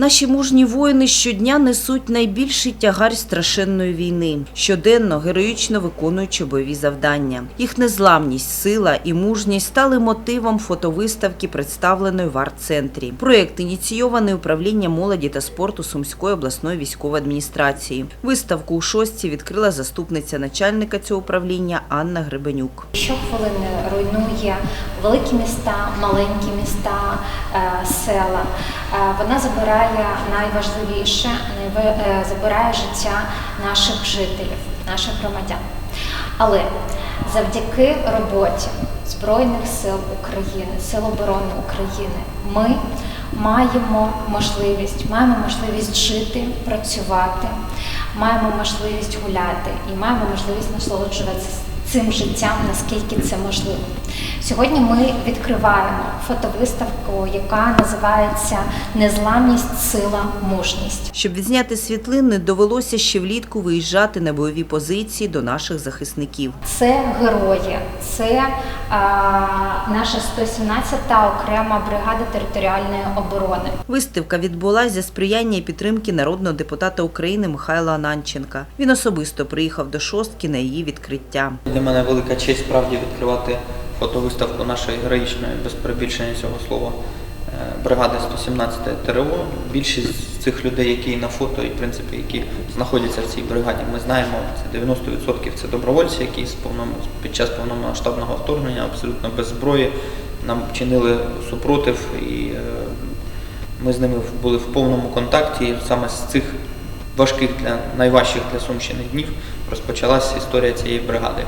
Наші мужні воїни щодня несуть найбільший тягар страшенної війни, щоденно героїчно виконуючи бойові завдання. Їх незламність, сила і мужність стали мотивом фотовиставки, представленої в арт-центрі. Проєкт ініційований управлінням молоді та спорту Сумської обласної військової адміністрації. Виставку у шостці відкрила заступниця начальника цього управління Анна Гребенюк. Щохвилини руйнує великі міста, маленькі міста, е, села. Вона забирає найважливіше, е, забирає життя наших жителів, наших громадян. Але завдяки роботі Збройних сил України, Сил оборони України, ми маємо можливість, маємо можливість жити, працювати, маємо можливість гуляти і маємо можливість насолоджуватися цим життям, наскільки це можливо. Сьогодні ми відкриваємо фотовиставку, яка називається Незламність, сила, мужність. Щоб відзняти світлини, довелося ще влітку виїжджати на бойові позиції до наших захисників. Це герої, це а, наша 117-та окрема бригада територіальної оборони. Виставка відбулася за сприяння і підтримки народного депутата України Михайла Ананченка. Він особисто приїхав до шостки на її відкриття. Для мене велика честь справді відкривати фотовиставку нашої героїчної, без перебільшення цього слова, е, бригади 117 ТРО. Більшість з цих людей, які на фото і в принципі, які знаходяться в цій бригаді, ми знаємо, це 90% це добровольці, які з повному, під час повномасштабного вторгнення абсолютно без зброї нам чинили супротив і е, ми з ними були в повному контакті. Саме з цих важких для найважчих для Сумщини днів розпочалася історія цієї бригади.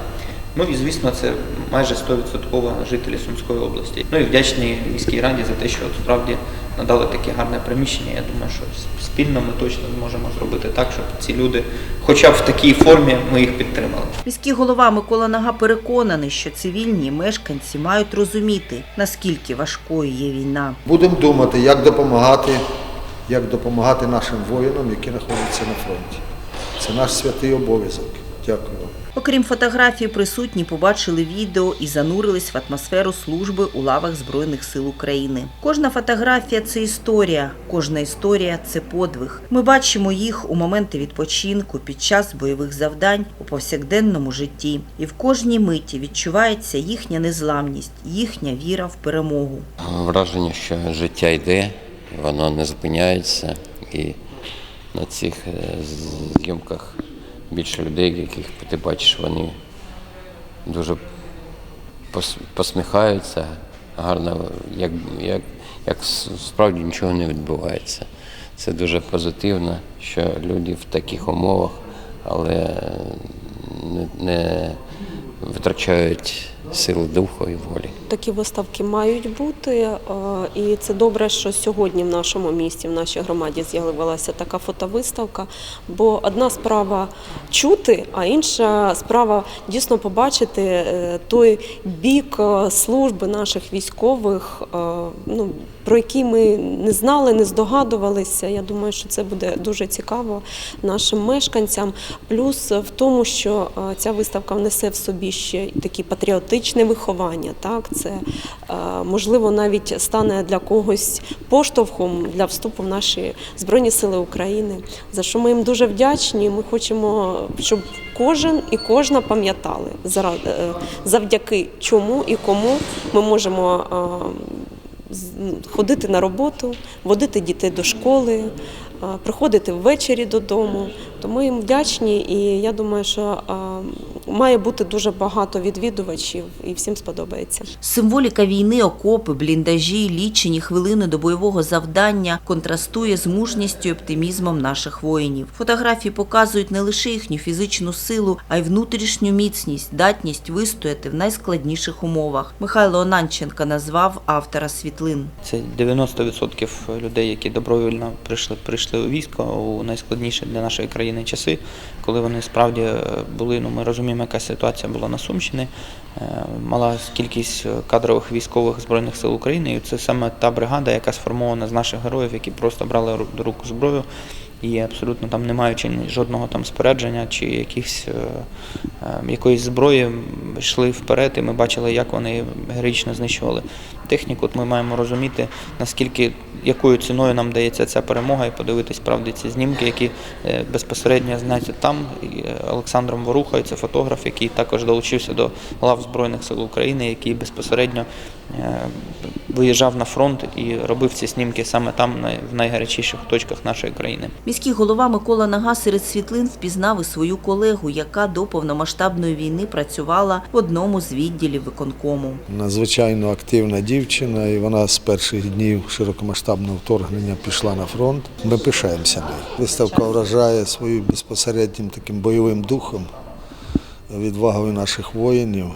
Ну і звісно, це майже 100% жителі Сумської області. Ну і вдячні міській раді за те, що от справді надали таке гарне приміщення. Я думаю, що спільно ми точно зможемо зробити так, щоб ці люди, хоча б в такій формі, ми їх підтримали. Міський голова Микола Нага переконаний, що цивільні мешканці мають розуміти, наскільки важкою є війна. Будемо думати, як допомагати, як допомагати нашим воїнам, які знаходяться на фронті. Це наш святий обов'язок. Дякую. Окрім фотографій, присутні побачили відео і занурились в атмосферу служби у лавах Збройних сил України. Кожна фотографія це історія, кожна історія це подвиг. Ми бачимо їх у моменти відпочинку під час бойових завдань у повсякденному житті. І в кожній миті відчувається їхня незламність, їхня віра в перемогу. Враження, що життя йде, воно не зупиняється. І на цих е, зйомках більше людей, яких ти бачиш, вони дуже пос- посміхаються, гарно, як, як, як справді нічого не відбувається. Це дуже позитивно, що люди в таких умовах, але не, не витрачають сили духу і волі. Такі виставки мають бути, е, і це добре, що сьогодні в нашому місті, в нашій громаді з'явилася така фотовиставка. Бо одна справа чути, а інша справа дійсно побачити е, той бік е, служби наших військових, ну, про який ми не знали, не здогадувалися. Я думаю, що це буде дуже цікаво нашим мешканцям. Плюс в тому, що е, ця виставка внесе в собі ще такі патріотичне виховання. Так, це е, можливо навіть стане для когось поштовхом для вступу в наші збройні сили України. За що ми їм дуже вдячні. Ми хочемо, щоб кожен і кожна пам'ятали е, завдяки чому і кому ми можемо. Ходити на роботу, водити дітей до школи, приходити ввечері додому. Тому їм вдячні, і я думаю, що має бути дуже багато відвідувачів, і всім сподобається. Символіка війни, окопи, бліндажі, лічені хвилини до бойового завдання контрастує з мужністю і оптимізмом наших воїнів. Фотографії показують не лише їхню фізичну силу, а й внутрішню міцність, здатність вистояти в найскладніших умовах. Михайло Онанченко назвав автора світлин. Це 90% людей, які добровільно прийшли, прийшли у військо у найскладніші для нашої країни часи, коли вони справді е, були, ну ми розуміємо, яка ситуація була на Сумщині. Е, Мала кількість е, кадрових військових збройних сил України, і це саме та бригада, яка сформована з наших героїв, які просто брали до рук зброю і абсолютно там не маючи жодного там спорядження чи якихось, е, е, якоїсь зброї, йшли вперед, і ми бачили, як вони героїчно знищували техніку. От ми маємо розуміти, наскільки якою ціною нам дається ця перемога, і подивитись правди ці знімки, які е, безпосередньо зняті там. Олександром це фотограф, який також долучився до лав Збройних сил України, який безпосередньо виїжджав на фронт і робив ці знімки саме там, в найгарячіших точках нашої країни. Міський голова Микола Нага серед світлин впізнав і свою колегу, яка до повномасштабної війни працювала в одному з відділів виконкому. Надзвичайно активна дівчина, і вона з перших днів широкомасштабного вторгнення пішла на фронт. Ми пишаємося нею. Виставка вражає своїм безпосереднім таким бойовим духом, відвагою наших воїнів,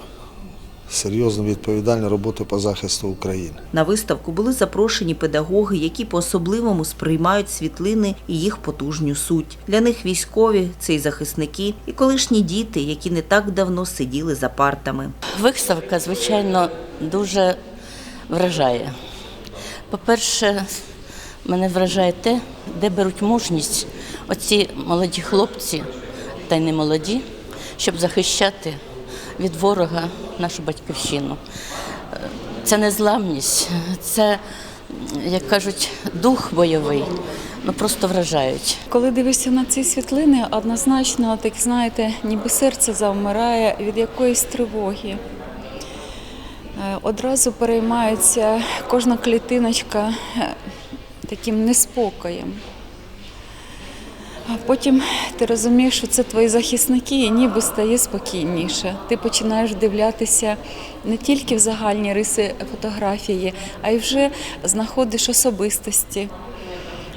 серйозно відповідальна робота по захисту України. На виставку були запрошені педагоги, які по-особливому сприймають світлини і їх потужню суть. Для них військові це й захисники, і колишні діти, які не так давно сиділи за партами. Виставка, звичайно, дуже вражає. По-перше, мене вражає те, де беруть мужність оці молоді хлопці, та й не молоді, щоб захищати від ворога нашу батьківщину. Це незламність, це, як кажуть, дух бойовий. Ну просто вражають. Коли дивишся на ці світлини, однозначно, так знаєте, ніби серце завмирає від якоїсь тривоги. Е, Одразу переймається кожна клітиночка е, таким неспокоєм. А потім ти розумієш, що це твої захисники, і ніби стає спокійніше. Ти починаєш вдивлятися не тільки в загальні риси фотографії, а й вже знаходиш особистості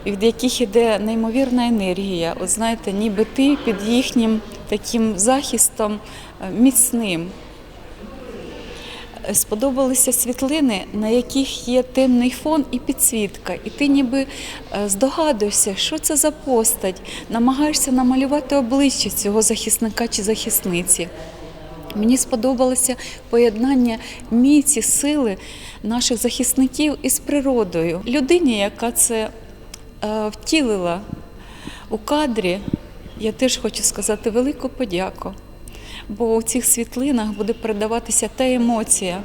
від яких іде неймовірна енергія. От знаєте, ніби ти під їхнім таким захистом е, міцним. Сподобалися світлини, на яких є темний фон і підсвітка, і ти ніби е, здогадуєшся, що це за постать, намагаєшся намалювати обличчя цього захисника чи захисниці. Мені сподобалося поєднання міці, сили наших захисників із природою. Людині, яка це е, втілила у кадрі, я теж хочу сказати велику подяку. Бо у цих світлинах буде передаватися та емоція,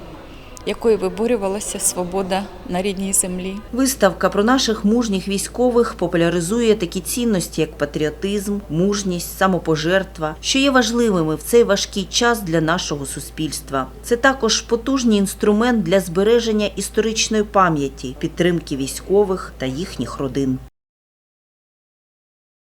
якою виборювалася свобода на рідній землі. Виставка про наших мужніх військових популяризує такі цінності, як патріотизм, мужність, самопожертва, що є важливими в цей важкий час для нашого суспільства. Це також потужний інструмент для збереження історичної пам'яті, підтримки військових та їхніх родин.